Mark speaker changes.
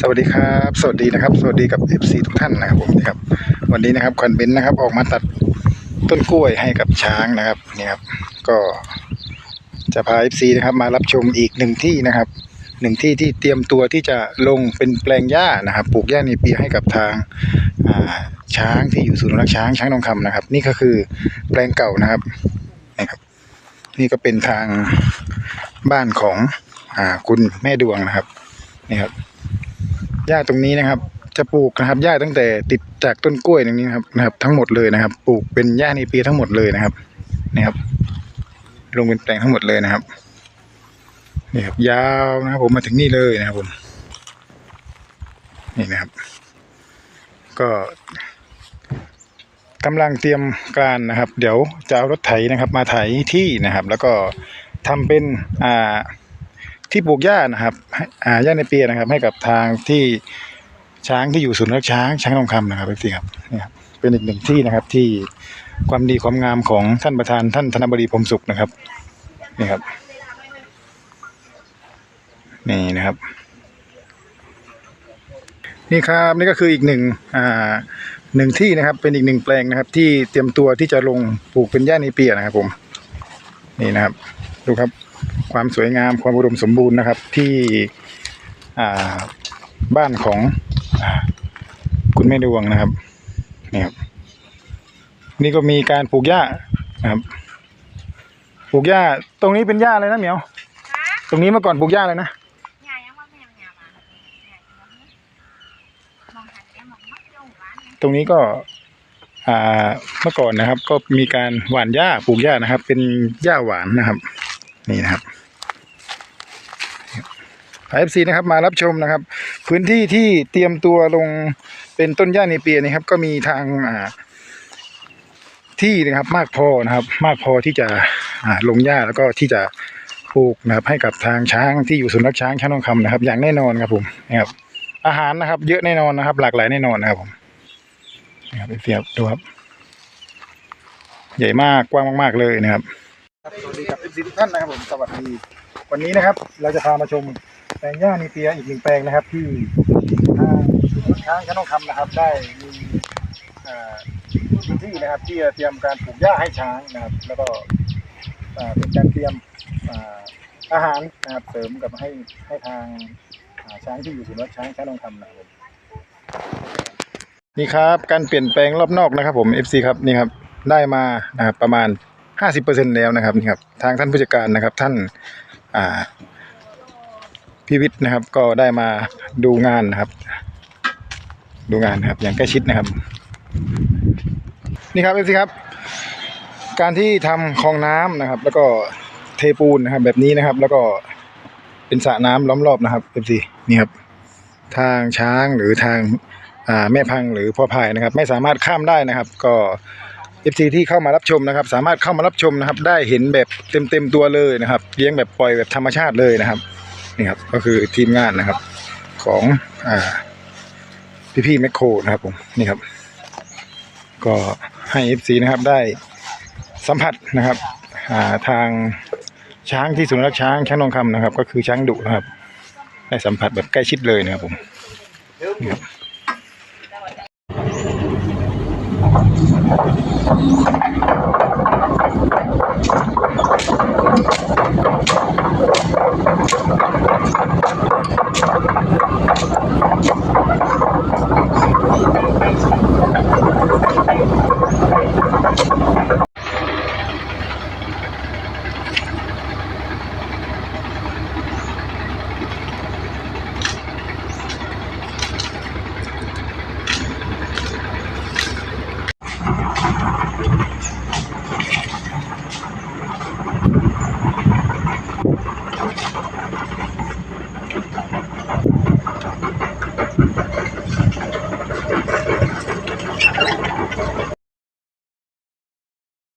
Speaker 1: สวัสดีครับ สวัสดีนะครับ สวัสดีกับ FC ทุกท่านนะครับผมนะครับ วันนี้นะครับคอนเบนนะครับ ออกมาตัดต้นกล้วยให้กับช้างนะครับนี่ครับ ก็จะพา FC นะครับ มารับชมอีกหนึ่งที่นะครับหนึ่งที่ที่เตรียมตัวที่จะลงเป็นแปลงหญ้านะครับ ปลูกหญ้าในปีให้กับทางช้างที่อยู่ศูนย์รักช้างช้างทองคำนะครับ นี่ก็คือแปลงเก่านะครับนะครับ นี่ก็เป็นทางบ้านของอคุณแม่ดวงนะครับนี่ครับ หญ้าตรงนี้นะครับ จะปลูกนะครับหญ้าตั้งแต่ติดจากต้นกล้วยตรงนี้นะครับนะครับ ทั้งหมดเลยนะครับ ปลูกเป็นหญ้าในปีทั้งหมดเลยนะครับนี่ครับ ลงเป็นแปลงทั้งหมดเลยนะครับนี่ครับยาวนะครับ ผมมาถึงนี่เลยนะครับผมนี่นะครับ ก็กำลังเตรียมการนะครับ เดี๋ยวจะเอารถไถนะครับ มาไถที่นะครับ แล้วก็ทำเป็นอ่า ที่ปลูกหญ้านะครับให้อ่าหญ้าในเปียนะครับ ให้กับทางที่ช้างที่อยู่ศูนย์รักช้างช้างทองคำนะครับพี่ครับนี่ครับเป็นอีกหนึ่งที่นะครับที่ความดีความงามของท่านประธานท่านธนบดีพรมสุขนะครับนี่ครับ นี่นะครับ นี่ครับนี่ก็คืออีกหนึ่งอ่าหนึ่งที่นะครับ เป็นอีกหนึ่งแปลงนะครับ ที่เตรียมตัวที่จะลงปลูกเป็นหญ้าในเปียนะครับ ผม นี่นะครับ ดูครับ ความสวยงามความอุดมสมบูรณ์นะครับ ที่อ่าบ้านของอาคุณแม่ดวงนะครับนี่ครับนี่ก็มีการปลูกหญ้านะครับปลูกหญ้าตรงนี้เป็นหญ้าอะไรนะเหมียว ตรงนี้เมื่อก่อนปลูกหญ้าอะไรนะ
Speaker 2: nhà em có mèo nhà bà nhà chị mong thành em mong mất vô bán
Speaker 1: ตรงนี้ก็อ่าเมื่อก่อนนะครับ ก็มีการหว่านหญ้าปลูกหญ้านะครับ เป็นหญ้าหวานนะครับ นี่นะครับ ไอฟซีนะครับมารับชมนะครับ พื้นที่ที่เตรียมตัวลงเป็นต้นหญ้าในเปียนะครับ ก็มีทางอ่าที่นะครับมากพอนะครับ มากพอที่จะอ่าลงหญ้าแล้วก็ที่จะปลูกนะครับ ให้กับทางช้างที่อยู่ศูนย์รักช้างช้างทองคำนะครับ อย่างแน่นอนครับผมนะครับ อาหารนะครับ เยอะแน่นอนนะครับ หลากหลายแน่นอนนะครับผมนะครับเฟียบดูครับ ใหญ่มากกว้างมาก ๆ เลยนะครับสวัสดีครับเอฟซีทุกท่านนะครับผมสวัสดีวันนี้นะครับเราจะพามาชม แปลงหญ้านีเปียอีกหนึ่งแปลงนะครับ ที่ทางศูนย์ช้างช้างทองคำนะครับ ได้มีพื้นที่นะครับ ที่จะเตรียมการปลูกหญ้าให้ช้างนะครับ แล้วก็เป็นการเตรียมอาหารนะครับเสริมกับให้ให้ทางช้างที่อยู่ศูนย์รักช้างช้างทองคำนะครับนี่ครับ การเปลี่ยนแปลงรอบนอกนะครับ ผม FC ครับนี่ครับได้มานะครับประมาณ 50%แล้วนะครับนี่ครับทางท่านผู้จัดการนะครับท่านอ่า พิวิทย์นะครับ ก็ได้มาดูงานนะครับ ดูงานครับ อย่างใกล้ชิดนะครับ นี่ครับ FC ครับ การที่ทำคลองน้ำนะครับ แล้วก็เทปูนนะครับ แบบนี้นะครับ แล้วก็เป็นสระน้ำล้อมรอบนะครับ FC นี่ครับ ทางช้างหรือทางแม่พังหรือพ่อพายนะครับ ไม่สามารถข้ามได้นะครับ ก็เอฟซีที่เข้ามารับชมนะครับ สามารถเข้ามารับชมนะครับ ได้เห็นแบบเต็มเต็มตัวเลยนะครับเลี้ยงแบบปล่อยแบบธรรมชาติเลยนะครับ นี่ครับก็คือทีมงานนะครับ ของอพี่พี่แมคโครนะครับผมนี่ครับ ก็ให้เอฟซีนะครับได้สัมผัสนะครับาทางช้างที่ศูนย์รักช้างช้างทองคำนะครับ ก็คือช้างดุนะครับ ได้สัมผัสแบบใกล้ชิดเลยนะครับผมน